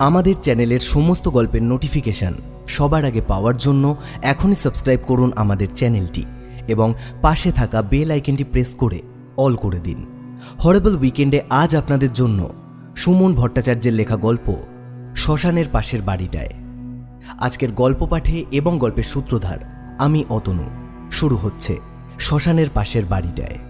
আমাদের চ্যানেলের সমস্ত গল্পের নোটিফিকেশন সবার আগে পাওয়ার জন্য এখনই সাবস্ক্রাইব করুন আমাদের চ্যানেলটি এবং পাশে থাকা বেল আইকনটি প্রেস করে অল করে দিন। হরেবল উইকেন্ডে আজ আপনাদের জন্য সুমন ভট্টাচার্যের লেখা গল্প শ্মশানের পাশের বাড়িটায়। আজকের গল্প পাঠে এবং গল্পের সূত্রধার আমি অতনু। শুরু হচ্ছে শ্মশানের পাশের বাড়িটায়।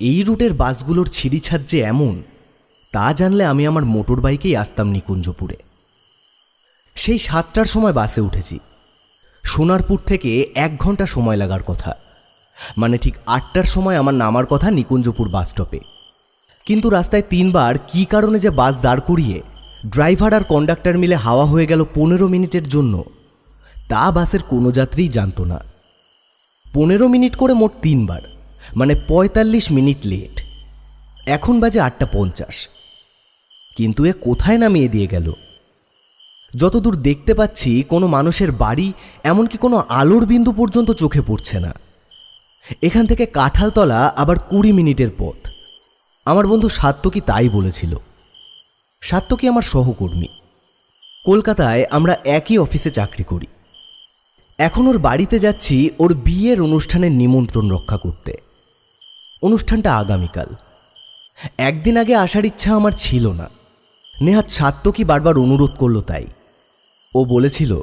এই রুটের বাসগুলোর ছিঁড়িছাদ যে এমন, তা জানলে আমি আমার মোটর বাইকেই আসতাম নিকুঞ্জপুরে। সেই সাতটার সময় বাসে উঠেছি। সোনারপুর থেকে এক ঘণ্টা সময় লাগার কথা। মানে ঠিক আটটার সময় আমার নামার কথা নিকুঞ্জপুর বাস স্টপে। কিন্তু রাস্তায় তিনবার কী কারণে যে বাস দাঁড় করিয়ে ড্রাইভার আর কন্ডাক্টর মিলে হাওয়া হয়ে গেল পনেরো মিনিটের জন্য, তা বাসের কোনো যাত্রীই জানতো না। পনেরো মিনিট করে মোট তিনবার। মানে পঁয়তাল্লিশ মিনিট লেট। এখন বাজে আটটা পঞ্চাশ। কিন্তু এ কোথায় নামিয়ে দিয়ে গেল? যতদূর দেখতে পাচ্ছি, কোনো মানুষের বাড়ি, এমনকি কোনো আলোর বিন্দু পর্যন্ত চোখে পড়ছে না। এখান থেকে কাঁঠালতলা আবার কুড়ি মিনিটের পথ। আমার বন্ধু সাত্তকী তাই বলেছিল। সাত্তকী আমার সহকর্মী। কলকাতায় আমরা একই অফিসে চাকরি করি। এখন ওর বাড়িতে যাচ্ছি ওর বিয়ের অনুষ্ঠানের নিমন্ত্রণ রক্ষা করতে। অনুষ্ঠানটা আগামীকাল। একদিন আগে আসার ইচ্ছা আমার ছিল না। নেহাত সাত্তকী বারবার অনুরোধ করল তাই। ও বলেছিল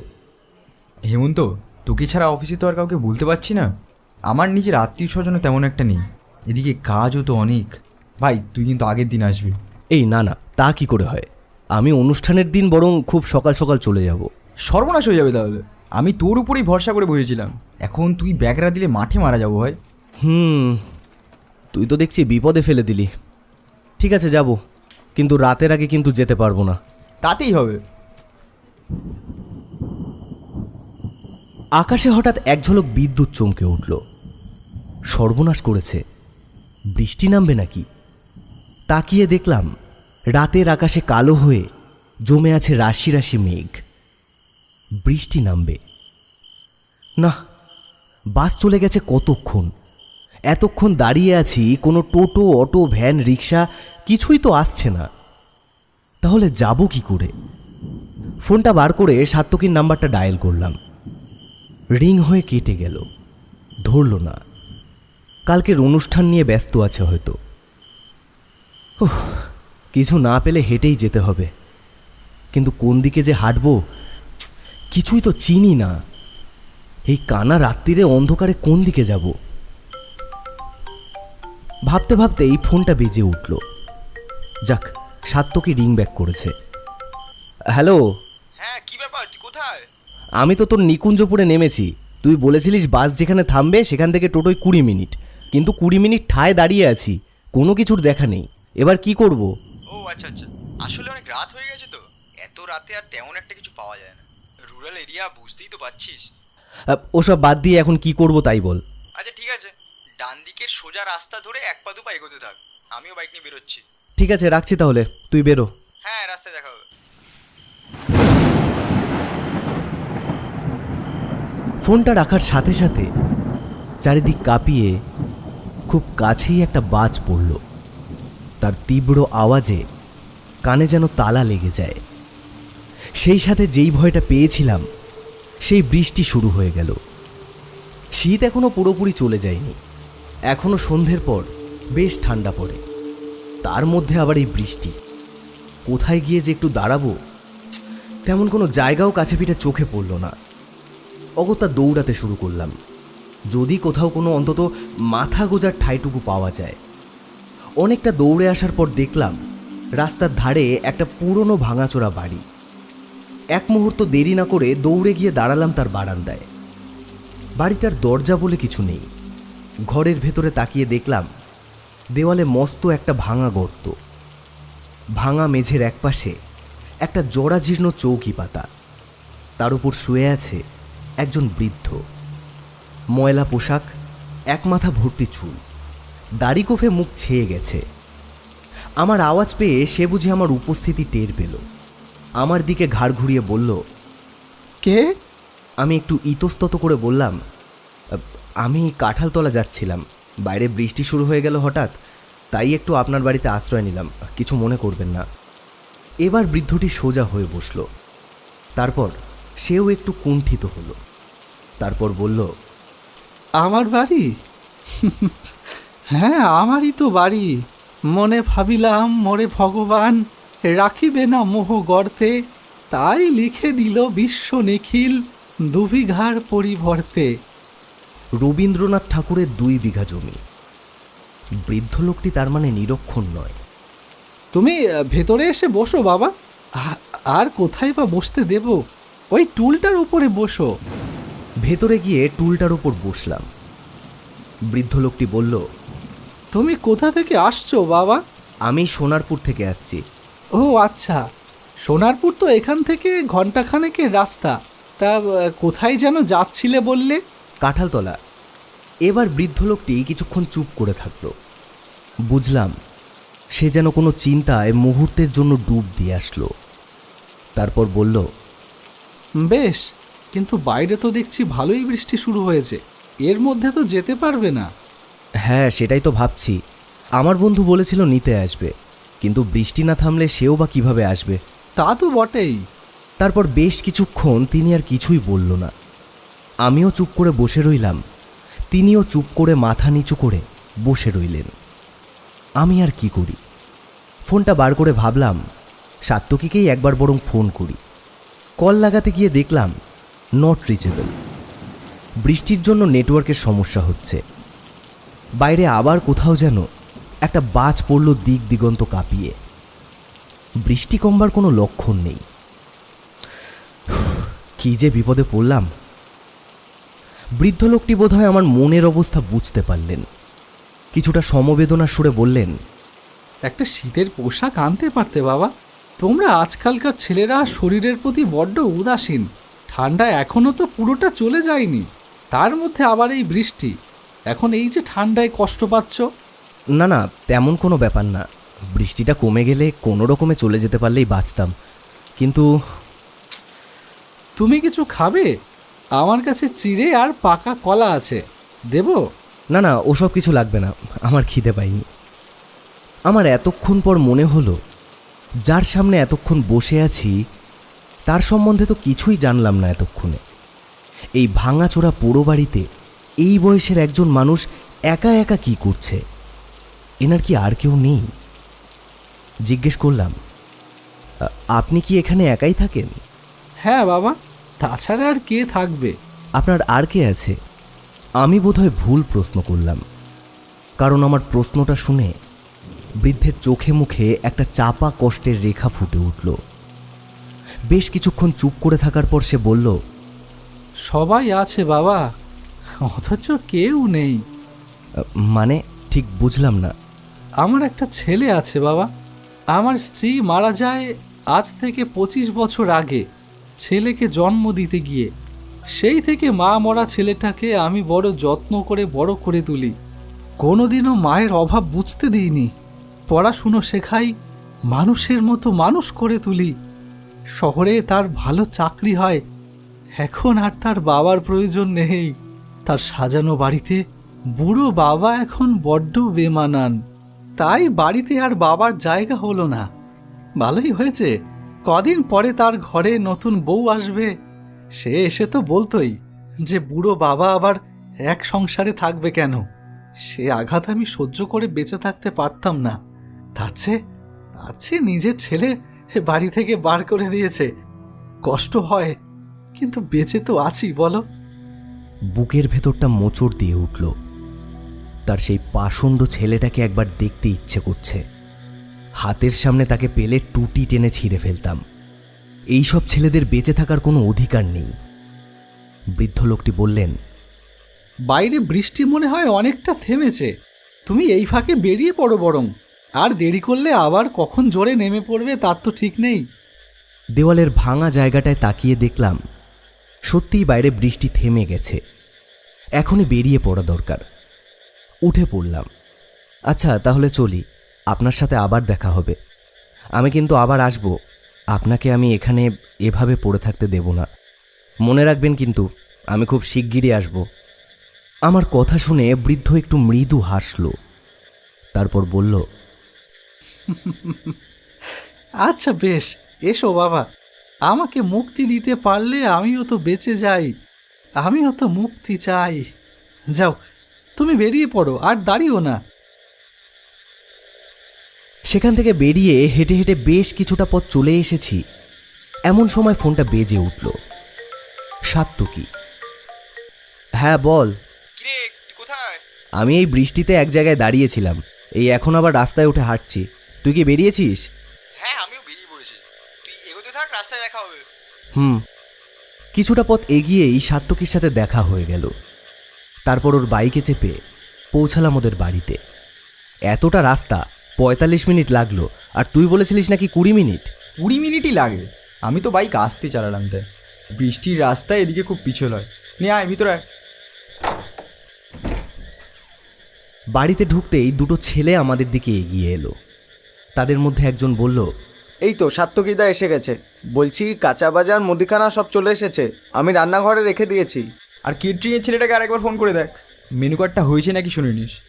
হেমন্ত তোকে ছাড়া অফিসে তো আর কাউকে বলতে পারছি না। আমার নিজের আত্মীয় স্বজনও তেমন একটা নেই। এদিকে কাজও তো অনেক। ভাই তুই কিন্তু আগের দিন আসবি। এই না না তা কি করে হয়? আমি অনুষ্ঠানের দিন বরং খুব সকাল সকাল চলে যাব। সর্বনাশ হয়ে যাবে তাহলে। আমি তোর উপরেই ভরসা করে বসেছিলাম। এখন তুই ব্যাগরা দিলে মাঠে মারা যাব ভাই। হুম তুই তো দেখছি বিপদে ফেলে দিলি। ঠিক আছে যাব। কিন্তু রাতের আগে কিন্তু যেতে পারব না। তাতেই হবে। আকাশে হঠাৎ এক ঝলক বিদ্যুৎ চমকে উঠল। সর্বনাশ করেছে। বৃষ্টি নামবে নাকি? তাকিয়ে দেখলাম রাতের আকাশে কালো হয়ে জমে আছে রাশি রাশি মেঘ। বৃষ্টি নামবে। না বাস চলে গেছে কতক্ষণ? এতক্ষণ দাঁড়িয়ে আছি কোনো টোটো, অটো, ভ্যান, রিক্সা, কিছুই তো আসছে না। তাহলে যাব কি করে? ফোনটা বার করে সাত্তকীর নাম্বারটা ডায়াল করলাম। রিং হয়ে কেটে গেল। ধরল না। কালকের অনুষ্ঠান নিয়ে ব্যস্ত আছে হয়তো। কিছু না পেলে হেঁটেই যেতে হবে। কিন্তু কোন দিকে যে হাঁটবো, কিছুই তো চিনি না। এই কানা রাত্রিরে অন্ধকারে কোন দিকে যাব? ভাবতে ভাবতে এই ফোনটা বেজে উঠল। যাক সাত্তকী রিং ব্যাক করেছে। হ্যালো? হ্যাঁ কি ব্যাপার? কোথায়? আমি তো তোর নিকুঞ্জপুরে নেমেছি। তুই বলেছিলিস বাস যেখানে থামবে সেখান থেকে টোটোয় কুড়ি মিনিট। কিন্তু কুড়ি মিনিট ঠায় দাঁড়িয়ে আছি। কোনো কিছুর দেখা নেই। এবার কি করব? ও আচ্ছা আচ্ছা। আসলে অনেক রাত হয়ে গেছে তো। এত রাতে আর তেমন একটা কিছু পাওয়া যায় না। রুরাল এরিয়া বুঝতেই তো পারছিস। ওসব বাদ দিয়ে এখন কি করব তাই বল। আচ্ছা ঠিক আছে। দিকের সোজা রাস্তা ধরে এক পা দু পা এগোতে থাক। আমিও বাইক নিয়ে বেরোচ্ছি। ঠিক আছে রাখছি তাহলে। তুই বেরো। হ্যাঁ রাস্তায় দেখা হবে। ফোনটা রাখার সাথে সাথে চারিদিক কাঁপিয়ে খুব কাছেই একটা বাজ পড়ল। তার তীব্র আওয়াজে কানে যেন তালা লেগে যায়। সেই সাথে যেই ভয়টা পেয়েছিলাম সেই বৃষ্টি শুরু হয়ে গেল। শীত এখনও পুরোপুরি চলে যায়নি। এখনও সন্ধ্যের পর বেশ ঠান্ডা পড়ে। তার মধ্যে আবার এই বৃষ্টি। কোথায় গিয়ে যে একটু দাঁড়াবো, তেমন কোনো জায়গাও কাছে পিঠে চোখে পড়ল না। অগত্যা দৌড়াতে শুরু করলাম। যদি কোথাও কোনো অন্তত মাথা গোজার ঠাইটুকু পাওয়া যায়। অনেকটা দৌড়ে আসার পর দেখলাম রাস্তার ধারে একটা পুরনো ভাঙাচোরা বাড়ি। এক মুহূর্ত দেরি না করে দৌড়ে গিয়ে দাঁড়ালাম তার বারান্দায়। বাড়িটার দরজা বলে কিছু নেই। ঘরের ভেতরে তাকিয়ে দেখলাম দেওয়ালে মস্ত একটা ভাঙা গর্ত। ভাঙা মেঝের একপাশে একটা জরাজীর্ণ চৌকি পাতা তার উপর শুয়ে আছে একজন বৃদ্ধ। ময়লা পোশাক এক মাথা ভর্তি চুল। দাড়ি কোফে মুখ ছেয়ে গেছে। আমার আওয়াজ পেয়ে সে বুঝি আমার উপস্থিতি টের পেল। আমার দিকে ঘাড় ঘুরিয়ে বলল কে? আমি একটু ইতস্তত করে বললাম "আহ, আমি কাঁঠালতলা যাচ্ছিলাম। বাইরে বৃষ্টি শুরু হয়ে গেল হঠাৎ, তাই একটু আপনার বাড়িতে আশ্রয় নিলাম, কিছু মনে করবেন না। এবার বৃদ্ধটি সোজা হয়ে বসল। তারপর সেও একটু কুণ্ঠিত হলো। তারপর বলল, আমার বাড়ি? হ্যাঁ আমারই তো বাড়ি। মনে ভাবিলাম, মোরে ভগবান, রাখিবে না মোহ গর্তে, তাই লিখে দিল বিশ্ব নিখিল দুবিঘার পরিবর্তে। রবীন্দ্রনাথ ঠাকুরের দুই বিঘা জমি। বৃদ্ধ লোকটি তার মানে নিরক্ষণ নয়। তুমি ভেতরে এসে বসো বাবা। আর কোথায় বা বসতে দেব? ওই টুলটার উপরে বসো। ভেতরে গিয়ে টুলটার উপর বসলাম। বৃদ্ধ লোকটি বলল তুমি কোথা থেকে আসছো বাবা? আমি সোনারপুর থেকে আসছি। ও আচ্ছা। সোনারপুর তো এখান থেকে ঘন্টাখানেকের রাস্তা। তা কোথায় যেন যাচ্ছিলে বললে? কাঁঠালতলা। এবার বৃদ্ধ লোকটি কিছুক্ষণ চুপ করে থাকল। বুঝলাম সে যেন কোনো চিন্তায় মুহূর্তের জন্য ডুব দিয়ে আসলো। তারপর বলল বেশ কিন্তু বাইরে তো দেখছি ভালোই বৃষ্টি শুরু হয়েছে। এর মধ্যে তো যেতে পারবে না। হ্যাঁ সেটাই তো ভাবছি। আমার বন্ধু বলেছিল নিতে আসবে কিন্তু বৃষ্টি না থামলে সেও বা কীভাবে আসবে? তা তো বটেই। তারপর বেশ কিছুক্ষণ তিনি আর কিছুই বলল না। আমিও চুপ করে বসে রইলাম। তিনিও চুপ করে মাথা নিচু করে বসে রইলেন। আমি আর কি করি? ফোনটা বার করে ভাবলাম সাত্তকীকেই একবার বরং ফোন করি। কল লাগাতে গিয়ে দেখলাম নট রিচেবল বৃষ্টির জন্য নেটওয়ার্কের সমস্যা হচ্ছে। বাইরে আবার কোথাও যেন একটা বাজ পড়ল দিক দিগন্ত কাঁপিয়ে। বৃষ্টি কমবার কোনো লক্ষণ নেই। কি যে বিপদে পড়লাম। বৃদ্ধ লোকটি বোধহয় আমার মনের অবস্থা বুঝতে পারলেন। কিছুটা সমবেদনার সুরে বললেন একটা শীতের পোশাক আনতে পারতে বাবা। তোমরা আজকালকার ছেলেরা শরীরের প্রতি বড্ড উদাসীন। ঠান্ডা এখনও তো পুরোটা চলে যায়নি। তার মধ্যে আবার এই বৃষ্টি। এখন এই যে ঠান্ডায় কষ্ট পাচ্ছ? না না তেমন কোনো ব্যাপার না। বৃষ্টিটা কমে গেলে কোনো রকমে চলে যেতে পারলেই বাঁচতাম। কিন্তু তুমি কিছু খাবে? আমার কাছে চিড়ে আর পাকা কলা আছে। দেব? না না ওসব কিছু লাগবে না। আমার খিদে পাইনি। আমার এতক্ষণ পর মনে হলো যার সামনে এতক্ষণ বসে আছি তার সম্বন্ধে তো কিছুই জানলাম না এতক্ষণে। এই ভাঙাচোরা পোড়ো বাড়িতে এই বয়সের একজন মানুষ একা একা কি করছে? এনার কি আর কেউ নেই? জিজ্ঞেস করলাম আপনি কি এখানে একাই থাকেন? হ্যাঁ বাবা। তাছাড়া আর কে থাকবে? আপনার আর কে আছে? আমি বোধহয় ভুল প্রশ্ন করলাম। কারণ আমার প্রশ্নটা শুনে বৃদ্ধের চোখে মুখে একটা চাপা কষ্টের রেখা ফুটে উঠল। বেশ কিছুক্ষণ চুপ করে থাকার পর সে বলল সবাই আছে বাবা অথচ কেউ নেই। মানে ঠিক বুঝলাম না। আমার একটা ছেলে আছে বাবা আমার স্ত্রী মারা যায় আজ থেকে পঁচিশ বছর আগে। ছেলেকে জন্ম দিতে গিয়ে, সেই থেকে মা মরা ছেলেটাকে আমি বড় যত্ন করে বড় করে তুলি। কোনোদিনও মায়ের অভাব বুঝতে দিইনি। পড়াশুনো শেখাই, মানুষের মতো মানুষ করে তুলি। শহরে তার ভালো চাকরি হয়, এখন আর তার বাবার প্রয়োজন নেই। তার সাজানো বাড়িতে বুড়ো বাবা এখন বড্ড বেমানান। তাই বাড়িতে আর বাবার জায়গা হলো না। ভালোই হয়েছে। কদিন পরে তার ঘরে নতুন বউ আসবে। সে এসে তো বলতোই যে বুড়ো বাবা আবার এক সংসারে থাকবে কেন? সে আঘাত আমি সহ্য করে বেঁচে থাকতে পারতাম না। তার চেয়ে তার চেয়ে নিজের ছেলে বাড়ি থেকে বার করে দিয়েছে। কষ্ট হয়, কিন্তু বেঁচে তো আছি, বলো। বুকের ভেতরটা মোচড় দিয়ে উঠল। তার সেই পাষণ্ড ছেলেটাকে একবার দেখতে ইচ্ছে করছে। হাতের সামনে তাকে পেলে টুটি টেনে ছিঁড়ে ফেলতাম। এইসব ছেলেদের বেঁচে থাকার কোনো অধিকার নেই। বৃদ্ধ লোকটি বললেন বাইরে বৃষ্টি মনে হয় অনেকটা থেমেছে। তুমি এই ফাঁকে বেরিয়ে পড়ো বরং। আর দেরি করলে আবার কখন জোরে নেমে পড়বে তার তো ঠিক নেই। দেওয়ালের ভাঙা জায়গাটায় তাকিয়ে দেখলাম সত্যিই বাইরে বৃষ্টি থেমে গেছে। এখনই বেরিয়ে পড়া দরকার। উঠে পড়লাম। আচ্ছা তাহলে চলি। আপনার সাথে আবার দেখা হবে। আমি কিন্তু আবার আসব। আপনাকে আমি এখানে এভাবে পড়ে থাকতে দেব না। মনে রাখবেন কিন্তু, আমি খুব শিগগিরই আসব। আমার কথা শুনে বৃদ্ধ একটু মৃদু হাসল। তারপর বলল আচ্ছা বেশ, এসো বাবা। আমাকে মুক্তি দিতে পারলে আমিও তো বেঁচে যাই। আমিও তো মুক্তি চাই। যাও, তুমি বেরিয়ে পড়ো, আর দাঁড়িও না। সেখান থেকে বেরিয়ে হেঁটে হেঁটে বেশ কিছুটা পথ চলে এসেছি। এমন সময় ফোনটা বেজে উঠল। সাত্তকি। হ্যাঁ বল। আমি এই বৃষ্টিতে এক জায়গায় দাঁড়িয়েছিলাম। এই এখন আবার রাস্তায় উঠে হাঁটছি। তুই কি বেরিয়েছিস? হ্যাঁ আমিও বেরিয়ে পড়েছি। তুই এগোতে থাক রাস্তায় দেখা হবে। হুম। কিছুটা পথ এগিয়েই সাত্তকীর সাথে দেখা হয়ে গেল। তারপর ওর বাইকে চেপে পৌঁছালাম ওদের বাড়িতে। এতটা রাস্তা পঁয়তাল্লিশ মিনিট লাগল। আর তুই বলেছিলিস নাকি কুড়ি মিনিট? কুড়ি মিনিটই লাগে। আমি তো বাইক আসতে চালালাম তাই। বৃষ্টির রাস্তায় এদিকে খুব পিছল হয়। নিয়ে আয় ভিতরে আয়। বাড়িতে ঢুকতেই দুটো ছেলে আমাদের দিকে এগিয়ে এলো। তাদের মধ্যে একজন বলল এই তো সাত্তকিদা এসে গেছে। বলছি কাঁচা বাজার মুদিখানা সব চলে এসেছে। আমি রান্নাঘরে রেখে দিয়েছি। আর কেটরিংয়ের ছেলেটাকে আরেকবার ফোন করে দেখ। মেনু কার্ডটা হয়েছে নাকি শুনে নিস।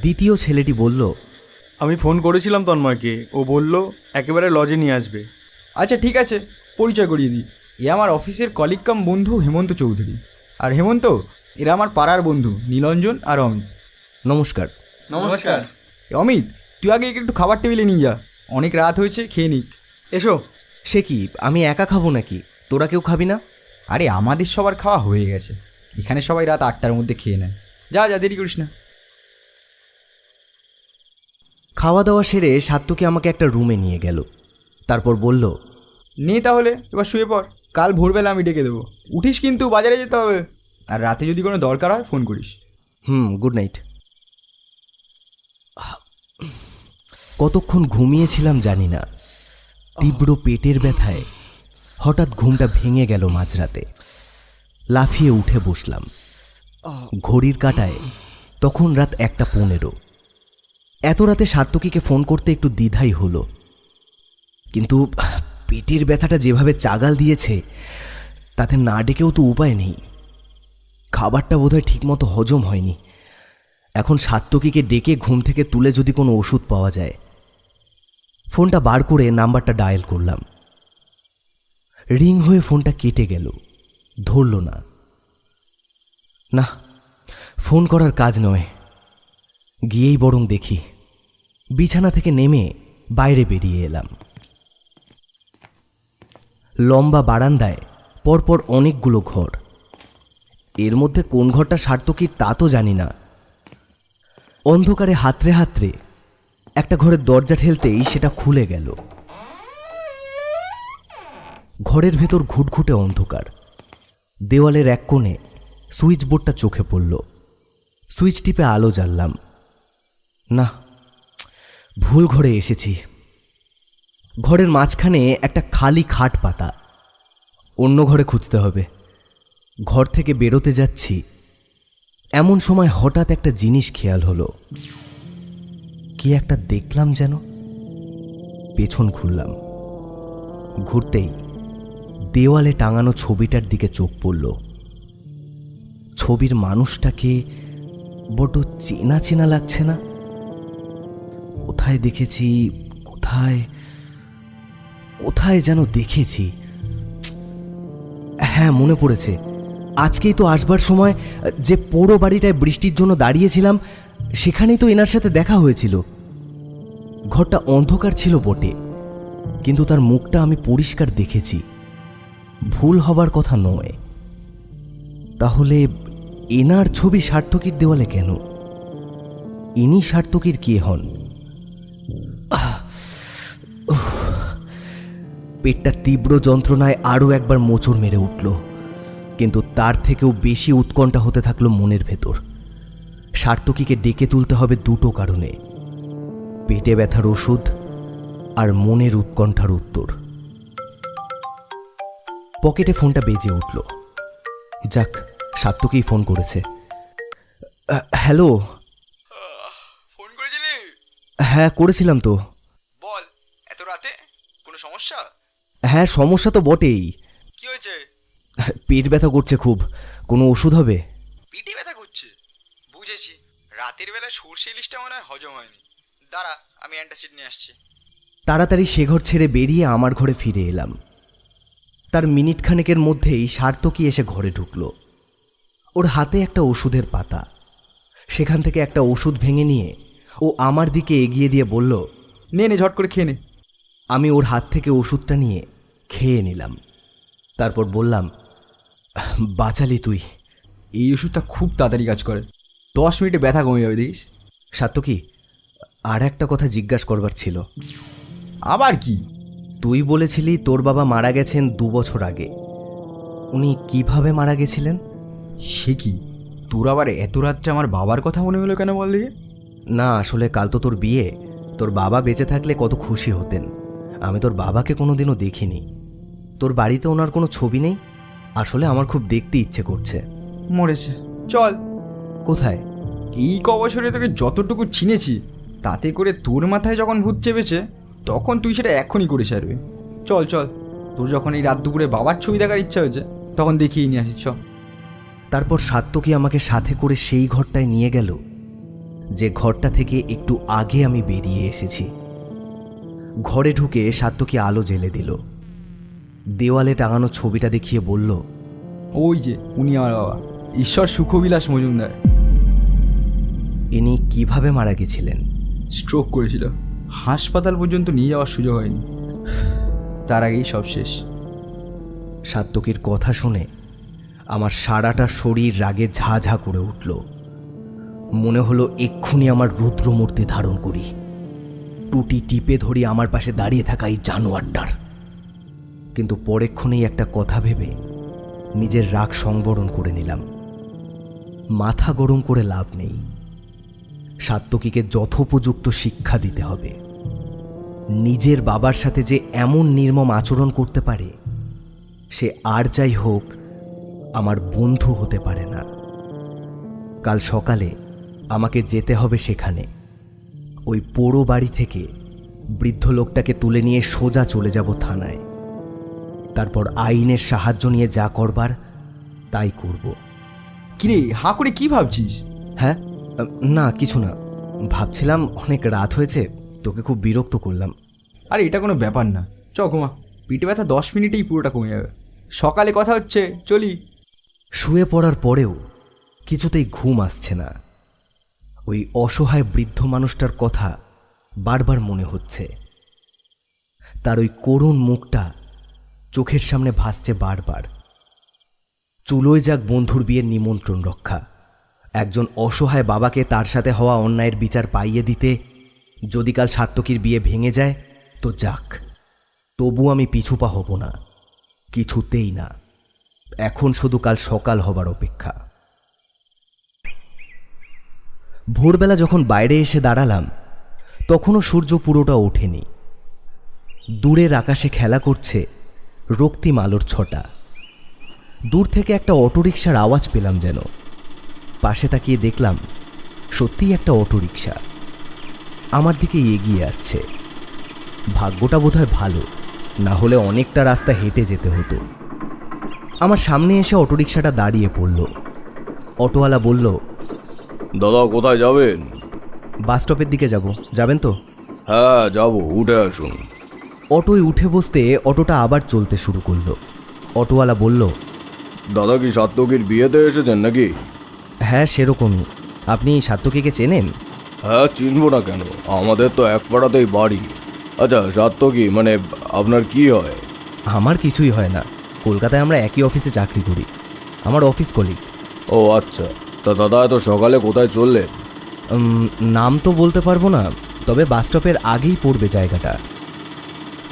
দ্বিতীয় ছেলেটি বলল আমি ফোন করেছিলাম তন্ময়কে। ও বলল একেবারে লজে নিয়ে আসবে। আচ্ছা ঠিক আছে। পরিচয় করিয়ে দিই। এ আমার অফিসের কলিগ কাম বন্ধু হেমন্ত চৌধুরী। আর হেমন্ত এরা আমার পাড়ার বন্ধু নীলঞ্জন আর অমিত। নমস্কার। নমস্কার। এ অমিত তুই আগে একে একটু খাবার টেবিলে নিয়ে যা। অনেক রাত হয়েছে খেয়ে নিক। এসো। সে কি আমি একা খাব নাকি? তোরা কেউ খাবি না? আরে আমাদের সবার খাওয়া হয়ে গেছে। এখানে সবাই রাত আটটার মধ্যে খেয়ে নেয়। যা যা দেরি করিস না। খাওয়া দাওয়া সেরে সাত্তকে আমাকে একটা রুমে নিয়ে গেল। তারপর বলল নে তাহলে এবার শুয়ে পড় কাল ভোরবেলা আমি ডেকে দেবো। উঠিস কিন্তু বাজারে যেতে হবে। আর রাতে যদি কোনো দরকার হয় ফোন করিস। হুম গুড নাইট কতক্ষণ ঘুমিয়েছিলাম জানি না। তীব্র পেটের ব্যথায় হঠাৎ ঘুমটা ভেঙে গেল মাঝরাতে। লাফিয়ে উঠে বসলাম। ঘড়ির কাটায় তখন রাত একটা পনেরো। এত রাতে সাত্তকীকে ফোন করতে একটু দ্বিধাই হলো। কিন্তু পেটের ব্যথাটা যেভাবে চাগাল দিয়েছে, তাতে না ডেকেও তো উপায় নেই। খাবারটা বোধহয় ঠিকমতো হজম হয়নি। এখন সাত্তকীকে ডেকে ঘুম থেকে তুলে যদি কোনো ওষুধ পাওয়া যায়। ফোনটা বার করে নাম্বারটা ডায়াল করলাম। রিং হয়ে ফোনটা কেটে গেল, ধরল না। না, ফোন করার কাজ নয়, গিয়েই বরং দেখি। বিছানা থেকে নেমে বাইরে বেরিয়ে এলাম। লম্বা বারান্দায় পরপর অনেকগুলো ঘর। এর মধ্যে কোন ঘরটা সার্থকীর তা তো জানি না। অন্ধকারে হাতরে হাতরে একটা ঘরের দরজা ঠেলতেই সেটা খুলে গেল। ঘরের ভেতর ঘুটঘুটে অন্ধকার। দেওয়ালের এক কোণে সুইচ বোর্ডটা চোখে পড়ল। সুইচ টিপে আলো জ্বাললাম। না ভুল ঘরে এসেছি। ঘরের মাঝখানে একটা খালি খাট পাতা। অন্য ঘরে খুঁজতে হবে। ঘর থেকে বেরোতে যাচ্ছি। এমন সময় হঠাৎ একটা জিনিস খেয়াল হলো। কি একটা দেখলাম যেন? পেছন খুললাম। ঘুরতেই দেওয়ালে টাঙানো ছবিটার দিকে চোখ পড়ল। ছবির মানুষটাকে বড্ড চেনা চেনা লাগছে না? কোথায় দেখেছি? কোথায়? কোথায় যেন দেখেছি? হ্যাঁ মনে পড়েছে। আজকেই তো আসবার সময়, যে পোড়ো বাড়িটায় বৃষ্টির জন্য দাঁড়িয়েছিলাম, সেখানেই তো এনার সাথে দেখা হয়েছিল। ঘরটা অন্ধকার ছিল বটে, কিন্তু তার মুখটা আমি পরিষ্কার দেখেছি। ভুল হবার কথা নয়। তাহলে এনার ছবি সার্থকীর দেওয়ালে কেন? ইনি সার্থকীর কে হন! পেটটা তীব্র যন্ত্রণায় আরও একবার মোচড় মেরে উঠল, কিন্তু তার থেকেও বেশি উৎকণ্ঠা হতে থাকল মনের ভেতর। সার্থকীকে ডেকে তুলতে হবে দুটো কারণে, পেটে ব্যথার ওষুধ আর মনের উৎকণ্ঠার উত্তর। পকেটে ফোনটা বেজে উঠল। যাক সাত্তকেই ফোন করেছে। হ্যালো হ্যাঁ করেছিলাম তো। বল এত রাতে? কোনো সমস্যা? হ্যাঁ সমস্যা তো বটেই। কি হয়েছে? পেট ব্যথা করছে খুব। কোনো ওষুধ হবে? পিঠে ব্যথা করছে। বুঝেছি। রাতের বেলায় সর্ষে ইলিশটা মনে হয় হজম হয়নি। দাঁড়া আমি অ্যান্টাসিড নিয়ে আসছি। তাড়াতাড়ি সে ঘর ছেড়ে বেরিয়ে আমার ঘরে ফিরে এলাম। তার মিনিট খানেকের মধ্যেই সার্থকী এসে ঘরে ঢুকলো। ওর হাতে একটা ওষুধের পাতা। সেখান থেকে একটা ওষুধ ভেঙে নিয়ে ও আমার দিকে এগিয়ে দিয়ে বলল নে নে ঝট করে খেয়ে নে। আমি ওর হাত থেকে ওষুধটা নিয়ে খেয়ে নিলাম। তারপর বললাম বাঁচালি তুই। এই ওষুধটা খুব তাড়াতাড়ি কাজ করে। দশ মিনিটে ব্যথা কমে যাবে দেখিস। সাত্তকী আর একটা কথা জিজ্ঞাসা করবার ছিল। আবার কি? তুই বলেছিলি তোর বাবা মারা গেছেন দু বছর আগে। উনি কীভাবে মারা গেছিলেন? সে কি? তোর আবার এত রাত্রে আমার বাবার কথা মনে হলো কেন বল দিকে না আসলে কাল তো তোর বিয়ে। তোর বাবা বেঁচে থাকলে কত খুশি হতেন। আমি তোর বাবাকে কোনোদিনও দেখিনি। তোর বাড়িতে ওনার কোনো ছবি নেই? আসলে আমার খুব দেখতে ইচ্ছে করছে। মরেছে। চল। কোথায়? এই কবছরে তোকে যতটুকু চিনেছি তাতে করে তোর মাথায় যখন ভূত চেপেছে তখন তুই সেটা এখনই করে সারবি চল চল। তোর যখন এই রাত দুপুরে বাবার ছবি দেখার ইচ্ছা হয়েছে তখন দেখিয়ে নিয়ে আসিস তারপর সাত্তকী আমাকে সাথে করে সেই ঘরটায় নিয়ে গেল? যে ঘরটা থেকে একটু আগে আমি বেরিয়ে এসেছি। ঘরে ঢুকে সাত্তকী আলো জেলে দিল। দেওয়ালে টাঙানো ছবিটা দেখিয়ে বলল ওই যে উনি আমার বাবা। ঈশ্বর সুখবিলাস মজুমদার। ইনি কীভাবে মারা গেছিলেন? স্ট্রোক করেছিল। হাসপাতাল পর্যন্ত নিয়ে যাওয়ার সুযোগ হয়নি। তার আগেই সব শেষ। সাত্তকীর কথা শুনে আমার সারাটা শরীর রাগে ঝা ঝা করে উঠল। মনে হলো এক্ষুনি আমার রুদ্রমূর্তি ধারণ করি। টুটি টিপে ধরি আমার পাশে দাঁড়িয়ে থাকা এই জানোয়ারটার। কিন্তু পরেক্ষণেই একটা কথা ভেবে নিজের রাগ সংবরণ করে নিলাম। মাথা গরম করে লাভ নেই। সাত্তকীকে যথোপযুক্ত শিক্ষা দিতে হবে। নিজের বাবার সাথে যে এমন নির্মম আচরণ করতে পারে, সে আর যাই হোক, আমার বন্ধু হতে পারে না। কাল সকালে আমাকে যেতে হবে সেখানে। ওই পোড়ো বাড়ি থেকে বৃদ্ধ লোকটাকে তুলে নিয়ে সোজা চলে যাব থানায়। তারপর আইনের সাহায্য নিয়ে যা করবার তাই করব। কিরে হাঁ করে কি ভাবছিস? হ্যাঁ না কিছু না। ভাবছিলাম অনেক রাত হয়েছে তোকে খুব বিরক্ত করলাম। আরে এটা কোনো ব্যাপার না। চ ঘুমা। পিঠে ব্যথা দশ মিনিটেই পুরোটা কমে যাবে। সকালে কথা হচ্ছে চলি। শুয়ে পড়ার পরেও কিছুতেই ঘুম আসছে না। ওই অসহায় বৃদ্ধ মানুষটার কথা বারবার মনে হচ্ছে। তার ওই করুণ মুখটা চোখের সামনে ভাসছে বারবার। চুলোয় যাক বন্ধুর বিয়ের নিমন্ত্রণ রক্ষা। একজন অসহায় বাবাকে তার সাথে হওয়া অন্যায়ের বিচার পাইয়ে দিতে যদি কাল সাত্তকীর বিয়ে ভেঙে যায়, তো যাক। তবু আমি পিছুপা হব না, কিছুতেই না। এখন শুধু কাল সকাল হবার অপেক্ষা। ভোরবেলা যখন বাইরে এসে দাঁড়ালাম, তখনও সূর্য পুরোটা ওঠেনি। দূরের আকাশে খেলা করছে রক্তিম আলোর ছটা। দূর থেকে একটা অটোরিকশার আওয়াজ পেলাম যেন। পাশে তাকিয়ে দেখলাম, সত্যিই একটা অটোরিকশা। আমার দিকে এগিয়ে আসছে। ভাগ্যটা বোধহয় ভালো, না হলে অনেকটা রাস্তা হেঁটে যেতে হতো। আমার সামনে এসে অটোরিকশাটা দাঁড়িয়ে পড়ল। অটোওয়ালা বলল দাদা কোথায় যাবেন? বাস স্টপের দিকে যাব। যাবেন তো? হ্যাঁ যাব উঠে আসুন। অটোয় উঠে বসতে অটোটা আবার চলতে শুরু করল। অটোওয়ালা বলল দাদা কি সাত্তকীর বিয়েতে এসেছেন নাকি? হ্যাঁ সেরকমই। আপনি সাত্তকীকে চেনেন? হ্যাঁ চিনবো না কেন? আমাদের তো এক পাড়াতেই বাড়ি। আচ্ছা সাত্তকী মানে আপনার কি হয়? আমার কিছুই হয় না। কলকাতায় আমরা একই অফিসে চাকরি করি। আমার অফিস কলিগ। ও আচ্ছা। তা দাদা এত সকালে কোথায় চললেন নাম তো বলতে পারব না তবে বাস স্টপের আগেই পড়বে জায়গাটা।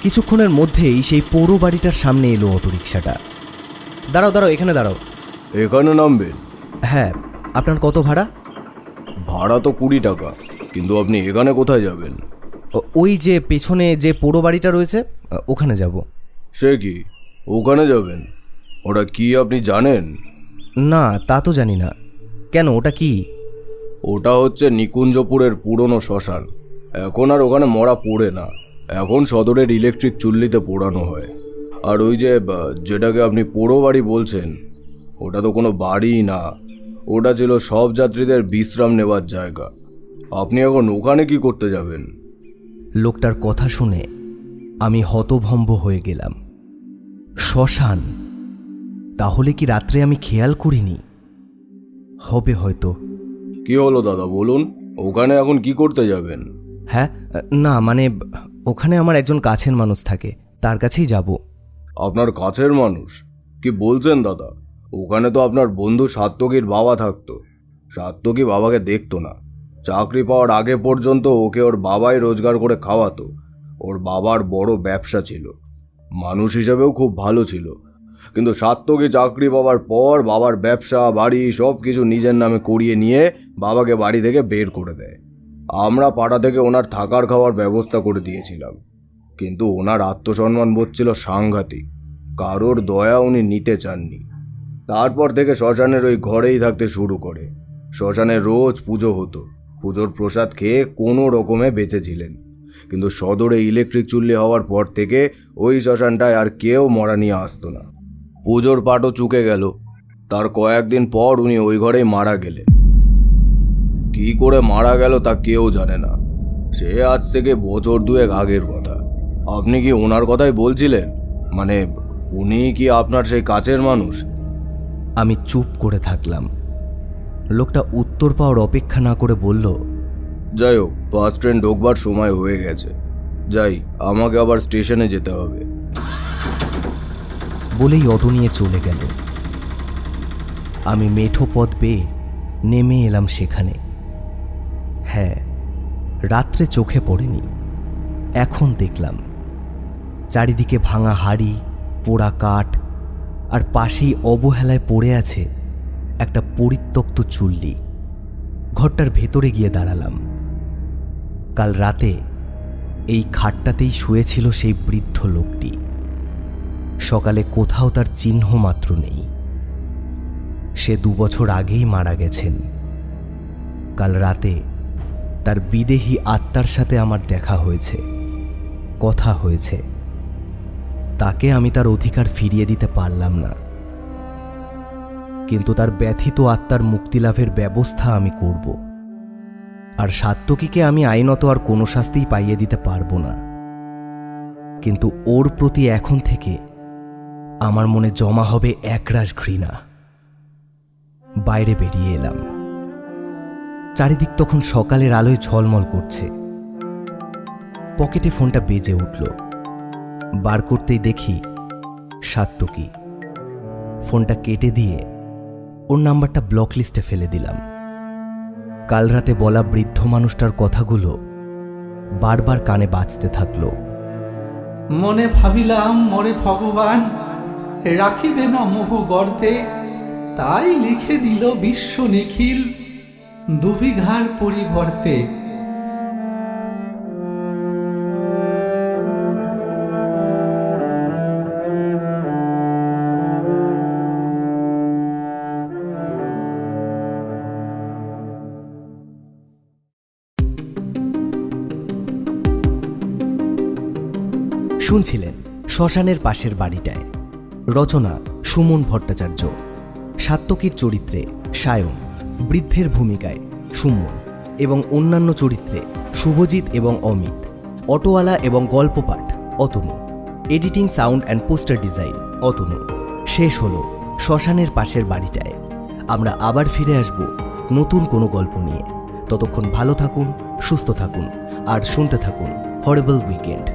কিছুক্ষণের মধ্যেই সেই পৌর বাড়িটার সামনে এলো অটোরিকশাটা। দাঁড়াও দাঁড়াও এখানে দাঁড়াও। এখানে নামবেন? হ্যাঁ আপনার কত ভাড়া? ভাড়া তো কুড়ি টাকা কিন্তু আপনি এখানে কোথায় যাবেন? ও- ওই যে পেছনে যে পোড়ো বাড়িটা রয়েছে ওখানে যাব। সে কি? ওখানে যাবেন? ওটা কি আপনি জানেন? না তা তো জানি না। কেন ওটা কি? ওটা হচ্ছে নিকুঞ্জপুরের পুরনো শ্মশান। এখন আর ওখানে মরা পড়ে না। এখন সদরের ইলেকট্রিক চুল্লিতে পোড়ানো হয়। আর ওই যে যেটাকে আপনি পোড়ো বাড়ি বলছেন ওটা তো কোনো বাড়িই না। ওটা ছিল সব যাত্রীদের বিশ্রাম নেওয়ার জায়গা। আপনি এখন ওখানে কি করতে যাবেন? লোকটার কথা শুনে আমি হতভম্ব হয়ে গেলাম। শ্মশান তাহলে কি রাত্রে আমি খেয়াল করিনি? হবে হয়তো। কি হলো দাদা বলুন? ওখানে এখন কি করতে যাবেন? হ্যাঁ না মানে ওখানে আমার একজন কাছের মানুষ থাকে তার কাছেই যাব। আপনার কাছের মানুষ? কি বলছেন দাদা? ওখানে তো আপনার বন্ধু সাত্তকীর বাবা থাকতো। সাত্তকী বাবাকে দেখতো না। চাকরি পাওয়ার আগে পর্যন্ত ওকে ওর বাবাই রোজগার করে খাওয়াতো। ওর বাবার বড় ব্যবসা ছিল। মানুষ হিসেবেও খুব ভালো ছিল। কিন্তু সাত্তকী চাকরি পাওয়ার পর বাবার ব্যবসা, বাড়ি সব কিছু নিজের নামে করিয়ে নিয়ে বাবাকে বাড়ি থেকে বের করে দেয়। আমরা পাড়া থেকে ওনার থাকার খাওয়ার ব্যবস্থা করে দিয়েছিলাম। কিন্তু ওনার আত্মসম্মান বোধ ছিল সাংঘাতিক। কারোর দয়া উনি নিতে চাননি। তারপর থেকে শ্মশানের ওই ঘরেই থাকতে শুরু করে। শ্মশানে রোজ পুজো হতো। পুজোর প্রসাদ খেয়ে কোনো রকমে বেঁচেছিলেন। কিন্তু সদরে ইলেকট্রিক চুল্লি হওয়ার পর থেকে ওই শ্মশানটায় আর কেউ মরা নিয়ে আসতো না। পুজোর পাটও চুকে গেল। তার কয়েকদিন পর উনি ওই ঘরেই মারা গেলেন। কি করে মারা গেল তা কেউ জানে না। সে আজ থেকে বছর দুয়েক আগের কথা। আপনি কি ওনার কথাই বলছিলেন? মানে উনি কি আপনার সেই কাছের মানুষ? আমি চুপ করে থাকলাম। লোকটা উত্তর পাওয়ার অপেক্ষা না করে বলল যাই হোক বাস ট্রেন ঢোকবার সময় হয়ে গেছে। যাই আমাকে আবার স্টেশনে যেতে হবে। বলেই অটো নিয়ে চলে গেল। আমি মেঠো পথ পেয়ে নেমে এলাম সেখানে। হ্যাঁ রাত্রে চোখে পড়েনি। এখন দেখলাম, চারিদিকে ভাঙা হাড়ি, পোড়া কাঠ, আর পাশেই অবহেলায় পড়ে আছে একটা পরিত্যক্ত চুল্লি। ঘরটার ভেতরে গিয়ে দাঁড়ালাম। কাল রাতে এই খাটটাতেই শুয়েছিল সেই বৃদ্ধ লোকটি। সকালে কোথাও তার চিহ্ন মাত্র নেই। সে দু বছর আগেই মারা গেছেন। কাল রাতে তার বিদেহী আত্মার সাথে আমার দেখা হয়েছে, কথা হয়েছে। তাকে আমি তার অধিকার ফিরিয়ে দিতে পারলাম না। কিন্তু তার ব্যথিত আত্মার মুক্তিলাভের ব্যবস্থা আমি করব। আর সাত্তকীকে আমি আইনত আর কোনো শাস্তিই পাইয়ে দিতে পারব না। কিন্তু ওর প্রতি এখন থেকে আমার মনে জমা হবে একরাশ ঘৃণা। বাইরে বেরিয়ে এলাম। চারিদিক তখন সকালের আলোয় ঝলমল করছে। পকেটে ফোনটা বেজে উঠল। বার করতেই দেখি সাত্তকী। ফোনটা কেটে দিয়ে ওর নাম্বারটা ব্লক লিস্টে ফেলে দিলাম। কাল রাতে বলা বৃদ্ধ মানুষটার কথাগুলো বারবার কানে বাঁচতে থাকল। মনে ভাবিলাম, মরে ভগবান। রাখিবে না মোহ গর্তে, তাই লিখে দিল বিশ্ব নিখিল দুবিঘার পরিবর্তে। শুনছিলেন শ্মশানের পাশের বাড়িটায়। রচনা সুমন ভট্টাচার্য। সাত্তকীর চরিত্রে সায়ন, বৃদ্ধের ভূমিকায় সুমন এবং অন্যান্য চরিত্রে শুভজিৎ এবং অমিত অটোওয়ালা এবং গল্পপাঠ Atanu, editing, sound and poster design Atanu. শেষ হলো শ্মশানের পাশের বাড়িটায়। আমরা আবার ফিরে আসব নতুন কোনো গল্প নিয়ে। ততক্ষণ ভালো থাকুন, সুস্থ থাকুন আর শুনতে থাকুন। Horrible weekend